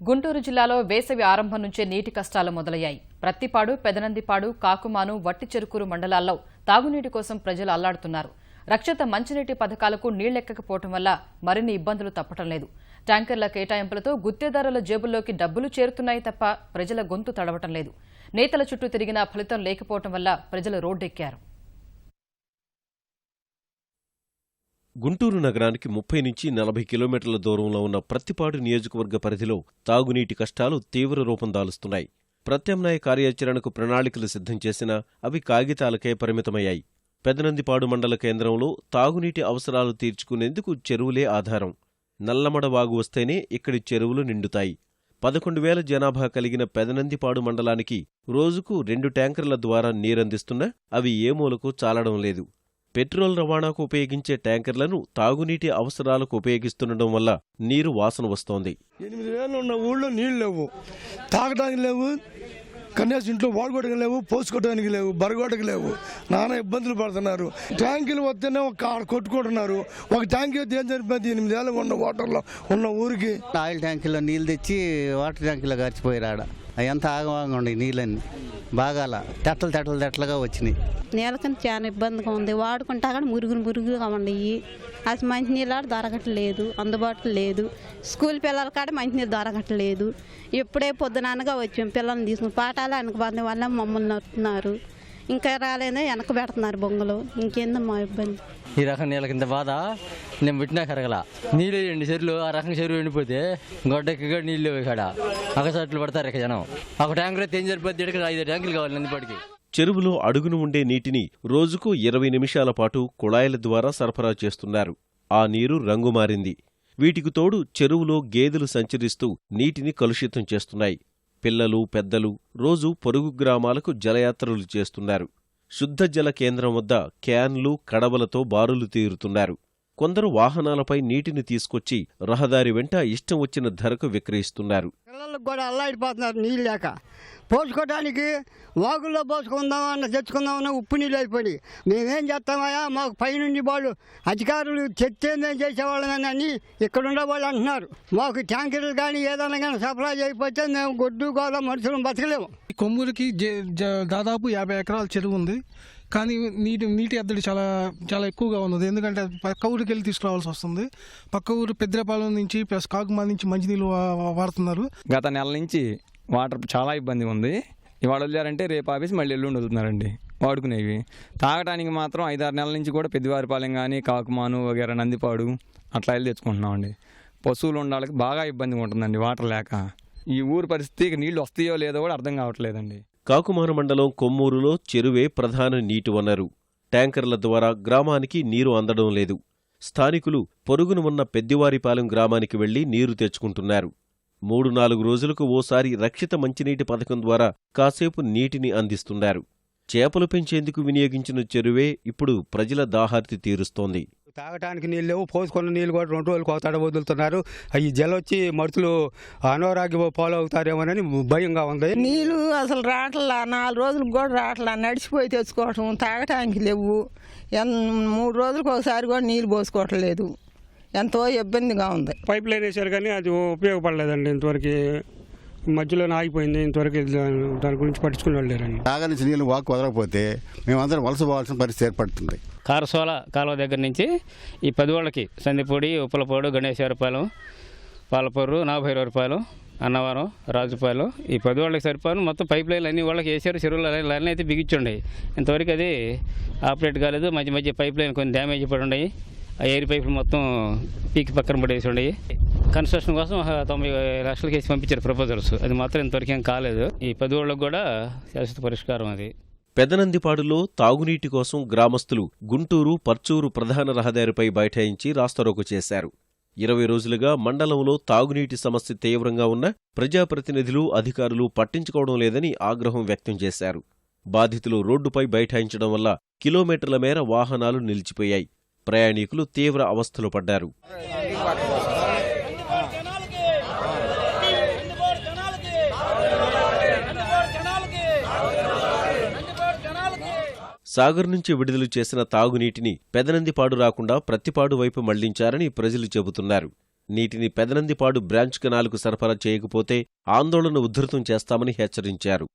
గుంటూరు జిల్లాలో వేసవి ఆరంభం నుంచే నీటి కష్టాలు మొదలయ్యాయి. ప్రత్తిపాడు పెదనందిపాడు కాకుమాను వట్టిచెరుకూరు మండలాల్లో తాగునీటి కోసం ప్రజలు అల్లాడుతున్నారు. రక్షిత మంచినీటి పథకాలకు నీళ్ళెక్కకపోవటం వల్ల మరిన్ని ఇబ్బందులు తప్పటం లేదు. ట్యాంకర్ల కేటాయింపులతో గుత్తేదారుల జేబుల్లోకి డబ్బులు చేరుతున్నాయి తప్ప ప్రజల గొంతు తడవటం లేదు. నేతల చుట్టూ తిరిగినా ఫలితం లేకపోవటం వల్ల ప్రజలు రోడ్డెక్కారు. గుంటూరు నగరానికి ముప్పై నుంచి నలభై కిలోమీటర్ల దూరంలో ఉన్న ప్రత్తిపాడు నియోజకవర్గ పరిధిలో తాగునీటి కష్టాలు తీవ్ర రూపం దాలుస్తున్నాయి. ప్రత్యామ్నాయ కార్యాచరణకు ప్రణాళికలు సిద్ధం చేసినా అవి కాగితాలకే పరిమితమయ్యాయి. పెదనందిపాడు మండల కేంద్రంలో తాగునీటి అవసరాలు తీర్చుకునేందుకు చెరువులే ఆధారం. నల్లమడ వాగు వస్తేనే ఇక్కడి చెరువులు నిండుతాయి. పదకొండు వేల జనాభా కలిగిన పెదనందిపాడు మండలానికి రోజుకు రెండు ట్యాంకర్ల ద్వారా నీరందిస్తున్నా అవి ఏ మూలకు చాలడం లేదు. పెట్రోల్ రవాణాకు ఉపయోగించే ట్యాంకర్లను తాగునీటి అవసరాలకు ఉపయోగిస్తుండటం వల్ల నీరు వాసన వస్తోంది. ఎనిమిది వేలు ఉన్న ఊళ్ళో నీళ్ళు లేవు. తాగడానికి లేవు. కన్యాస్ ఇంట్లో వాడుకోవడానికి లేవు. పోసుకోవడానికి లేవు. బరగొట్టడానికి లేవు. నానా ఇబ్బందులు పడుతున్నారు. ట్యాంకులు వస్తేనే ఒక ఆడ కొట్టుకుంటున్నారు. ఒక ట్యాంక్ అయితే ఏం సరిపోయింది ఎనిమిది వేలు ఉన్న వాటర్లో ఉన్న ఊరికి. ఆయిల్ ట్యాంకులో నీళ్ళు తెచ్చి వాటర్ ట్యాంకులో గడిచిపోయారు ఆడ. అవి ఎంత ఆగమాగం ఉన్నాయి నీళ్ళన్నీ. బాగాల. తెట్టలు తెట్టలు తెట్టలుగా వచ్చినాయి. నీళ్ళకని చాలా ఇబ్బందిగా ఉంది. వాడుకుంటా కానీ మురుగులు మురుగుగా ఉన్నాయి అసలు మంచినీళ్ళు ఆడ దొరకట్లేదు. అందుబాటులో లేదు. స్కూల్ పిల్లల కాడ మంచినీళ్ళు దొరకట్లేదు. ఇప్పుడే పొద్దుననగా వచ్చాం. పిల్లల్ని తీసుకుని పాఠాలు వెనకబడిన వల్ల మమ్మల్ని నడుతున్నారు ఇంకా రాలేదే వెనక పెడుతున్నారు బొంగలు. ఇంకేందమ్మా ఇబ్బంది? ఈ రకం నీళ్ళ కింద బాధ? నేను పెట్టినా కరగల. నీళ్ళు వేయండి చెరువులు ఆ రకం చెరువు ఎండిపోతే గొడ్డకి కూడా నీళ్ళు ఇక్కడ. అగసట్లు పడతారు ఇక జనం. ఒక ట్యాంకులో అయితే ఏం సరిపోద్ది ఇక్కడ ఐదు ట్యాంకులు కావాలి నందిపాటికి చెరువులో అడుగును ఉండే నీటిని రోజుకు ఇరవై నిమిషాల పాటు కుళాయిల ద్వారా సరఫరా చేస్తున్నారు. ఆ నీరు రంగు మారింది. వీటికి తోడు చెరువులో గేదెలు సంచరిస్తూ నీటిని కలుషితం చేస్తున్నాయి. పిల్లలు పెద్దలు రోజు పొరుగు గ్రామాలకు జలయాత్రలు చేస్తున్నారు. శుద్ధ జల కేంద్రం వద్ద క్యాన్లు కడవలతో బారులు తీరుతున్నారు. కొందరు వాహనాలపై నీటిని తీసుకొచ్చి రహదారి వెంట ఇష్టం వచ్చిన ధరకు విక్రయిస్తున్నారు. పిల్లలకు కూడా అల్లాడిపోతున్నారు నీళ్ళు లేక. పోసుకోవడానికి వాగుల్లో పోసుకుందామన్న తెచ్చుకుందామన్న ఉప్పు నీళ్ళు అయిపోయి మేమేం చేస్తామయ్యా? మాకు పైనుండి వాళ్ళు అధికారులు చెప్తే మేము చేసేవాళ్ళమని అని ఇక్కడ ఉండే వాళ్ళు అంటున్నారు. మాకు ట్యాంకర్లు కానీ ఏదైనా కానీ సప్లై చేయకపోతే మేము గొడ్డు గోద మనుషులు బతకలేము. ఈ కొమ్మూరుకి జే- జ- దాదాపు యాభై ఎకరాల చెరువు ఉంది. కానీ నీటి నీటి ఎద్దడి చాలా చాలా ఎక్కువగా ఉన్నది. ఎందుకంటే పక్క ఊరికి వెళ్ళి తీసుకురావాల్సి వస్తుంది. పక్క ఊరు పెద్దపాలెం నుంచి ప్లస్ కాకుమా నుంచి మంచినీళ్ళు వాడుతున్నారు. గత నెల నుంచి వాటర్ చాలా ఇబ్బంది ఉంది. ఇవాళ వెళ్ళారంటే రేపు ఆఫీస్ మళ్ళీ ఎల్లుండి వదులుతున్నారండి. వాడుకునేవి. తాగడానికి మాత్రం ఐదారు నెలల నుంచి కూడా పెద్దవారిపాలెం కానీ కాకుమాను వగేర నందిపాడు అట్లా వెళ్ళి తెచ్చుకుంటున్నామండి. పశువులు ఉండాలకి బాగా ఇబ్బందిగా ఉంటుందండి వాటర్ లేక. ఈ ఊరు పరిస్థితికి నీళ్ళు వస్తాయో లేదో కూడా అర్థం కావట్లేదండి. కాకుమాను మండలం కొమ్మూరులో చెరువే ప్రధాన నీటి వనరు. ట్యాంకర్ల ద్వారా గ్రామానికి నీరు అందడం లేదు. స్థానికులు పొరుగును ఉన్న పెద్దివారిపాలెం గ్రామానికి వెళ్ళి నీరు తెచ్చుకుంటున్నారు. మూడు నాలుగు రోజులకు ఓసారి రక్షిత మంచినీటి పథకం ద్వారా కాసేపు నీటిని అందిస్తున్నారు. చేపలు పెంచేందుకు వినియోగించిన చెరువే ఇప్పుడు ప్రజల దాహార్తి తీరుస్తోంది. తాగటానికి నీళ్ళు లేవు పోసుకున్న నీళ్ళు కూడా రెండు రోజులకు ఒకతాడ వదులుతున్నారు. ఈ జల వచ్చి మరుతులు అనారోగ్య పాలవుతారేమోనని భయంగా ఉంది. నీళ్ళు అసలు రావట్లా నాలుగు రోజులకు కూడా రావట్లా నడిచిపోయి తెచ్చుకోవటం తాగటానికి లేవు. మూడు రోజులకు ఒకసారి కూడా నీళ్ళు పోసుకోవట్లేదు ఎంతో ఇబ్బందిగా ఉంది. పైప్ లైన్ వేశారు కానీ అది ఉపయోగపడలేదండి ఇంతవరకు. మధ్యలో ఆగిపోయింది. ఇంతవరకు దాని గురించి పట్టించుకుని వెళ్ళారండి తాగనిచ్చి నీళ్ళు వాక్ వదలకపోతే మేమందరం వలస పోవాల్సిన పరిస్థితి ఏర్పడుతుంది. కారసోల కాలువ దగ్గర నుంచి ఈ పదివాళ్ళకి సందిపూడి ఉప్పలపాడు గణేశ్వరపాలెం పాలపూరు నలభై రూపాయలు అన్నవరం రాజుపాలెం ఈ పది వాళ్ళకి సరిపోను. మొత్తం పైప్ లైన్లు అన్ని వాళ్ళకి వేసారు చెరువులు లైన్ అయితే బిగించుండయి ఇంతవరకు అది ఆపరేట్ కాలేదు. మధ్య మధ్య పైప్ లైన్ కొన్ని డ్యామేజ్ పడి ఉన్నాయి. ఆ ఎయిర్ పైపులు మొత్తం పీకి పక్కన పడేసి ఉండేవి కన్స్ట్రక్షన్ కోసం తొంభై లక్షలకి వేసి పంపించారు ప్రపోజల్స్ అది మాత్రం ఇంతవరకు ఏం కాలేదు. ఈ పదివాళ్ళకు కూడా శాశ్వత పరిష్కారం అది. పెదనందిపాడులో తాగునీటి కోసం గ్రామస్తులు గుంటూరు పర్చూరు ప్రధాన రహదారిపై బైఠాయించి రాస్తారోకు చేశారు. ఇరవై రోజులుగా మండలంలో తాగునీటి సమస్య తీవ్రంగా ఉన్న ప్రజాప్రతినిధులు అధికారులు పట్టించుకోవడం లేదని ఆగ్రహం వ్యక్తం చేశారు. బాధితులు రోడ్డుపై బైఠాయించడం వల్ల కిలోమీటర్ల మేర వాహనాలు నిలిచిపోయాయి. ప్రయాణికులు తీవ్ర అవస్థలు పడ్డారు. సాగర్ నుంచి విడుదల చేసిన తాగునీటిని పెదనందిపాడు రాకుండా ప్రత్తిపాడు వైపు మళ్ళించారని ప్రజలు చెబుతున్నారు. నీటిని పెదనందిపాడు బ్రాంచ్ కెనాలకు సరఫరా చేయకపోతే ఆందోళన ఉధృతం చేస్తామని హెచ్చరించారు.